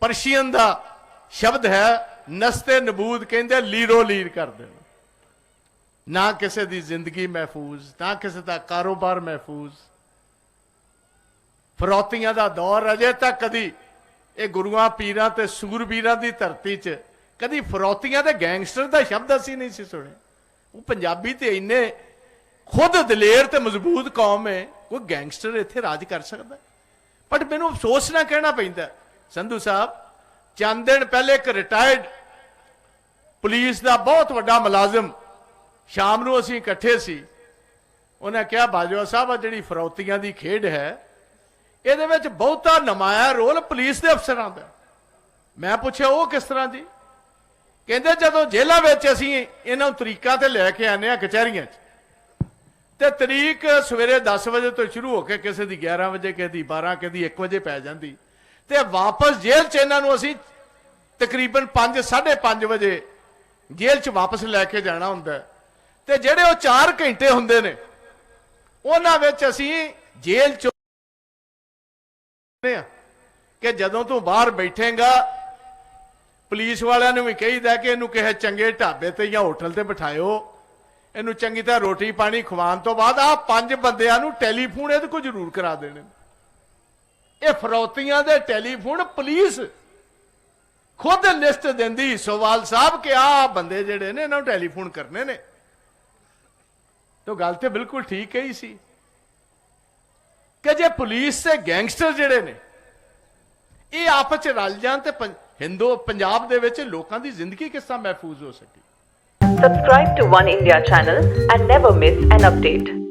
Persian ਦਾ ਸ਼ਬਦ ਹੈ, ਨਸਤੇ ਨਬੂਦ ਕਹਿੰਦੇ ਲੀਰੋ ਲੀਰ ਕਰ ਦੇਣਾ। ਨਾ ਕਿਸੇ ਦੀ ਜ਼ਿੰਦਗੀ ਮਹਿਫੂਜ਼, ਨਾ ਕਿਸੇ ਦਾ ਕਾਰੋਬਾਰ ਮਹਿਫੂਜ਼। ਫਰੋਤੀਆਂ ਦਾ ਦੌਰ ਅਜੇ ਤੱਕ ਕਦੀ ਇਹ ਗੁਰੂਆਂ, ਪੀਰਾਂ ਤੇ ਸੂਰਬੀਰਾਂ ਦੀ ਧਰਤੀ 'ਚ ਕਦੀ ਫਰੋਤੀਆਂ ਤੇ ਗੈਂਗਸਟਰ ਦਾ ਸ਼ਬਦ ਅਸੀਂ ਨਹੀਂ ਸੀ ਸੁਣਿਆ। ਉਹ ਪੰਜਾਬੀ ਤੇ ਇੰਨੇ ਖੁਦ ਦਲੇਰ ਤੇ ਮਜ਼ਬੂਤ ਕੌਮ ਹੈ, ਕੋਈ ਗੈਂਗਸਟਰ ਇੱਥੇ ਰਾਜ ਕਰ ਸਕਦਾ। ਬਟ ਮੈਨੂੰ ਅਫਸੋਸ ਨਾ ਕਹਿਣਾ ਪੈਂਦਾ ਸੰਧੂ ਸਾਹਿਬ, ਚੰਦ ਦਿਨ ਪਹਿਲੇ ਇੱਕ ਰਿਟਾਇਰਡ ਪੁਲਿਸ ਦਾ ਬਹੁਤ ਵੱਡਾ ਮੁਲਾਜ਼ਮ ਸ਼ਾਮ ਨੂੰ ਅਸੀਂ ਇਕੱਠੇ ਸੀ। ਉਹਨੇ ਕਿਹਾ, ਬਾਜਵਾ ਸਾਹਿਬ, ਆ ਜਿਹੜੀ ਫਰੌਤੀਆਂ ਦੀ ਖੇਡ ਹੈ, ਇਹਦੇ ਵਿੱਚ ਬਹੁਤਾ ਨਮਾਇਆ ਰੋਲ ਪੁਲਿਸ ਦੇ ਅਫਸਰਾਂ ਦਾ ਮੈਂ ਪੁੱਛਿਆ, ਉਹ ਕਿਸ ਤਰ੍ਹਾਂ ਜੀ ਕਹਿੰਦੇ, ਜਦੋਂ ਜੇਲ੍ਹਾਂ ਵਿੱਚ ਅਸੀਂ ਇਹਨਾਂ ਨੂੰ ਤਰੀਕਾਂ ਤੇ ਲੈ ਕੇ ਆਨੇ ਆ ਕਚਹਿਰੀਆਂ 'ਚ, ਤੇ ਤਰੀਕ ਸਵੇਰੇ 10 ਵਜੇ ਤੋਂ ਸ਼ੁਰੂ ਹੋ ਕੇ ਕਿਸੇ ਦੀ 11 ਵਜੇ, ਕਿਸੇ ਦੀ 12 ਕਿਸੇ ਦੀ 1 ਵਜੇ ਪੈ ਜਾਂਦੀ। ਤੇ ਵਾਪਸ ਜੇਲ੍ਹ 'ਚ ਇਹਨਾਂ ਨੂੰ ਅਸੀਂ ਤਕਰੀਬਨ 5 5:30 ਵਜੇ ਜੇਲ੍ਹ 'ਚ ਵਾਪਸ ਲੈ ਕੇ ਜਾਣਾ ਹੁੰਦਾ ਤੇ ਜਿਹੜੇ ਉਹ 4 ਘੰਟੇ ਹੁੰਦੇ ਨੇ, ਉਹਨਾਂ ਵਿੱਚ ਅਸੀਂ ਜੇਲ੍ਹ 'ਚ ਕਿ ਜਦੋਂ ਤੂੰ ਬਾਹਰ ਬੈਠੇਗਾ, ਪੁਲਿਸ ਵਾਲਿਆਂ ਨੂੰ ਵੀ ਕਹੀਦਾ ਕਿ ਇਹਨੂੰ ਕਿਸੇ ਚੰਗੇ ਢਾਬੇ ਤੇ ਜਾਂ ਹੋਟਲ ਤੇ ਬਿਠਾਇਓ। ਇਹਨੂੰ ਚੰਗੀ ਤਰ੍ਹਾਂ ਰੋਟੀ ਪਾਣੀ ਖਵਾਉਣ ਤੋਂ ਬਾਅਦ ਆ ਪੰਜ ਬੰਦਿਆਂ ਨੂੰ ਟੈਲੀਫੋਨ ਇਹਦੇ ਕੋਲ ਜ਼ਰੂਰ ਕਰਾ ਦੇਣੇ ਇਹ ਫਰੌਤੀਆਂ ਦੇ ਟੈਲੀਫੋਨ ਪੁਲਿਸ ਖੁਦ ਲਿਸਟ ਦਿੰਦੀ, ਸੋਵਾਲ ਸਾਹਿਬ ਕਿ ਆ ਬੰਦੇ ਜਿਹੜੇ ਨੇ, ਇਹਨਾਂ ਨੂੰ ਟੈਲੀਫੋਨ ਕਰਨੇ ਨੇ। ਤਾਂ ਗੱਲ ਤੇ ਬਿਲਕੁਲ ਠੀਕ ਹੀ ਸੀ। ਕਿ ਜੇ ਪੁਲਿਸ ਤੇ ਗੈਂਗਸਟਰ ਜਿਹੜੇ ਨੇ, ਇਹ ਆਪਸ ਚ ਰਲ ਜਾਣ ਤੇ ਹਿੰਦੂ, ਪੰਜਾਬ ਦੇ ਵਿੱਚ ਲੋਕਾਂ ਦੀ ਜ਼ਿੰਦਗੀ ਕਿਸ ਤਰ੍ਹਾਂ ਮਹਿਫੂਜ਼ ਹੋ ਸਕੀ? Subscribe to Oneindia channel and never miss an update.